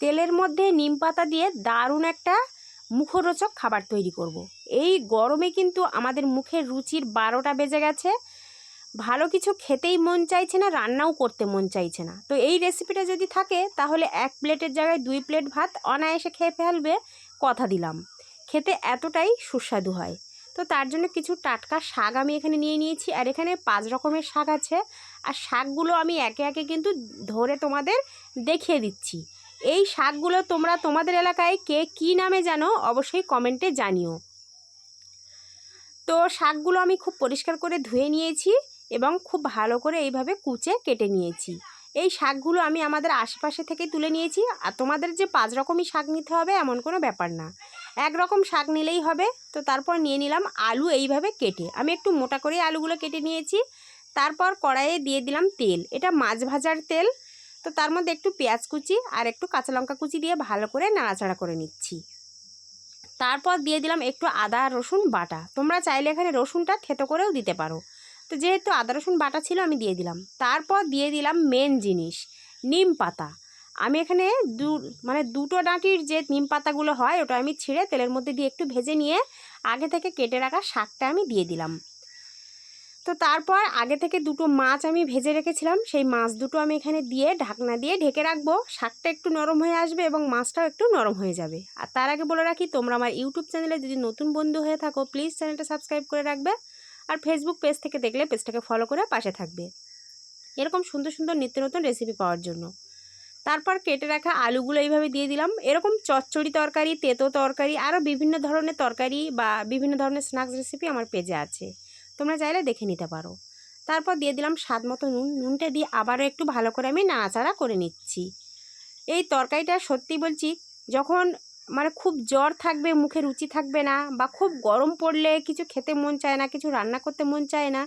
তেলের মধ্যে নিম পাতা দিয়ে দারুণ একটা মুখরোচক খাবার তৈরি করব। এই গরমে কিন্তু আমাদের মুখের রুচির বারোটা বেজে গেছে। ভালো কিছু খেতেই মন চাইছে না, রান্নাও করতে মন চাইছে না। তো এই রেসিপিটা যদি থাকে, তাহলে এক প্লেটের জায়গায় দুই প্লেট ভাত অনায়াসে খেয়ে ফেলবে, কথা দিলাম। খেতে এতটাই সুস্বাদু হয়। তো তার জন্য কিছু টাটকা শাক আমি এখানে নিয়ে নিয়েছি, আর এখানে পাঁচ রকমের শাক আছে। আর শাকগুলো আমি একে একে কিন্তু ধরে তোমাদের দেখিয়ে দিচ্ছি। এই শাকগুলো তোমরা তোমাদের এলাকায় কে কী নামে জানো অবশ্যই কমেন্টে জানিও। তো শাকগুলো আমি খুব পরিষ্কার করে ধুয়ে নিয়েছি এবং খুব ভালো করে এইভাবে কুচে কেটে নিয়েছি। এই শাকগুলো আমি আমাদের আশেপাশে থেকে তুলে নিয়েছি। আর তোমাদের যে পাঁচ রকমই শাক নিতে হবে এমন কোনো ব্যাপার না। এক রকম শাক নিলেই হবে। তো তারপর নিয়ে নিলাম আলু এইভাবে কেটে। আমি একটু মোটা করে আলুগুলো কেটে নিয়েছি। তারপর কড়াইয়ে দিয়ে দিলাম তেল। এটা মাছ ভাজার তেল। তো তার মধ্যে একটু পেঁয়াজ কুচি আর একটু কাঁচা লঙ্কা কুচি দিয়ে ভালো করে নাড়াচাড়া করে নিচ্ছি। তারপর দিয়ে দিলাম একটু আদা রসুন বাটা। তোমরা চাইলে এখানে রসুনটা থেতো করেও দিতে পারো। তো যেহেতু আদা রসুন বাটা ছিল, আমি দিয়ে দিলাম। তারপর দিয়ে দিলাম মেন জিনিস, নিম পাতা। আমি এখানে দু মানে দুটো ডাঁটির যে নিম পাতাগুলো হয়, ওটা আমি ছিঁড়ে তেলের মধ্যে দিয়ে একটু ভেজে নিয়ে আগে থেকে কেটে রাখা শাকটা আমি দিয়ে দিলাম। তো তারপর আগে থেকে দুটো মাছ আমি ভেজে রেখেছিলাম। সেই মাছ দুটো আমি এখানে দিয়ে ঢাকনা দিয়ে ঢেকে রাখব। শাকটা একটু নরম হয়ে আসবে এবং মাছটাও একটু নরম হয়ে যাবে। আর তার আগে বলে রাখি, তোমরা আমার ইউটিউব চ্যানেলে যদি নতুন বন্ধু হয়ে থাকো প্লিজ চ্যানেলটা সাবস্ক্রাইব করে রাখবে। আর ফেসবুক পেজ থেকে দেখলে পেজটাকে ফলো করে পাশে থাকবে। এরকম সুন্দর সুন্দর নিত্য নতুন রেসিপি পাওয়ার জন্য। তারপর কেটে রাখা আলুগুলো এইভাবে দিয়ে দিলাম। এরকম চচ্চড়ি তরকারি, তেতো তরকারি, আরও বিভিন্ন ধরনের তরকারি বা বিভিন্ন ধরনের স্ন্যাক্স রেসিপি আমার পেজে আছে। তোমরা চাইলে দেখে নিতে পারো। তারপর দিয়ে দিলাম স্বাদ মতো নুন। নুনটা দিয়ে আবারও একটু ভালো করে আমি নাড়াচাড়া করে নিচ্ছি। এই তরকারিটা সত্যি বলছি, যখন মানে খুব জ্বর থাকবে, মুখে রুচি থাকবে না বা খুব গরম পড়লে কিছু খেতে মন চায় না, কিছু রান্না করতে মন চায় না,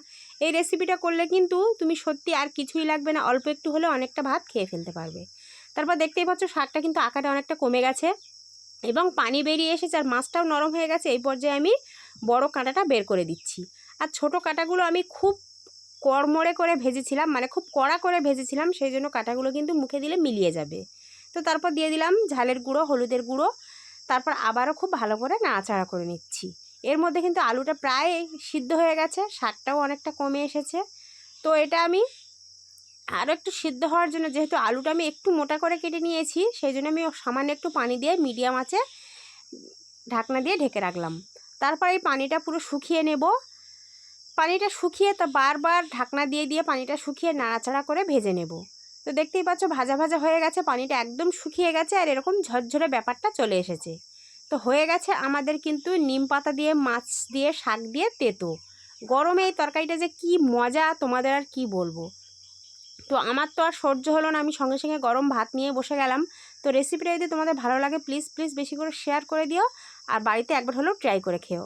এই রেসিপিটা করলে কিন্তু তুমি সত্যি আর কিছুই লাগবে না, অল্প একটু হলে অনেকটা ভাত খেয়ে ফেলতে পারবে। তারপর দেখতেই পাচ্ছ শাকটা কিন্তু আকারে অনেকটা কমে গেছে এবং পানি বেরিয়ে এসেছে আর মাছটাও নরম হয়ে গেছে। এই পর্যায়ে আমি বড় কাঁটাটা বের করে দিচ্ছি। আর ছোট কাঁটাগুলো আমি খুব কড়মড়ে করে ভেজেছিলাম মানে খুব কড়া করে ভেজেছিলাম, সেই জন্য কাঁটাগুলো কিন্তু মুখে দিলে মিলিয়ে যাবে। তো তারপর দিয়ে দিলাম ঝালের গুঁড়ো, হলুদের গুঁড়ো, তারপর আবারও খুব ভালো করে নাড়াচাড়া করে নিচ্ছি। এর মধ্যে কিন্তু আলুটা প্রায় সিদ্ধ হয়ে গেছে শাকটাও অনেকটা কমে এসেছে। তো এটা আমি আরও একটু সিদ্ধ হওয়ার জন্য, যেহেতু আলুটা আমি একটু মোটা করে কেটে নিয়েছি, সেই জন্য আমি সামান্য একটু পানি দিয়ে মিডিয়াম আছে ঢাকনা দিয়ে ঢেকে রাখলাম। তারপর এই পানিটা পুরো শুকিয়ে নেব। পানিটা শুকিয়ে তা বারবার ঢাকনা দিয়ে দিয়ে পানিটা শুকিয়ে নাড়াচাড়া করে ভেজে নেব। তো দেখতেই পাচ্ছ ভাজা ভাজা হয়ে গেছে, পানিটা একদম শুকিয়ে গেছে আর এরকম ঝরঝরে ব্যাপারটা চলে এসেছে। তো হয়ে গেছে আমাদের কিন্তু নিম পাতা দিয়ে, মাছ দিয়ে, শাক দিয়ে তেতো। গরমে এই তরকারিটা যে কি মজা, তোমাদের আর কি বলব? তো আমার তো আর সহ্য হলো না, আমি সঙ্গে সঙ্গে গরম ভাত নিয়ে বসে গেলাম। তো রেসিপিটা যদি তোমাদের ভালো লাগে প্লিজ প্লিজ বেশি করে শেয়ার করে দিও। আর বাড়িতে একবার হলেও ট্রাই করে খেও।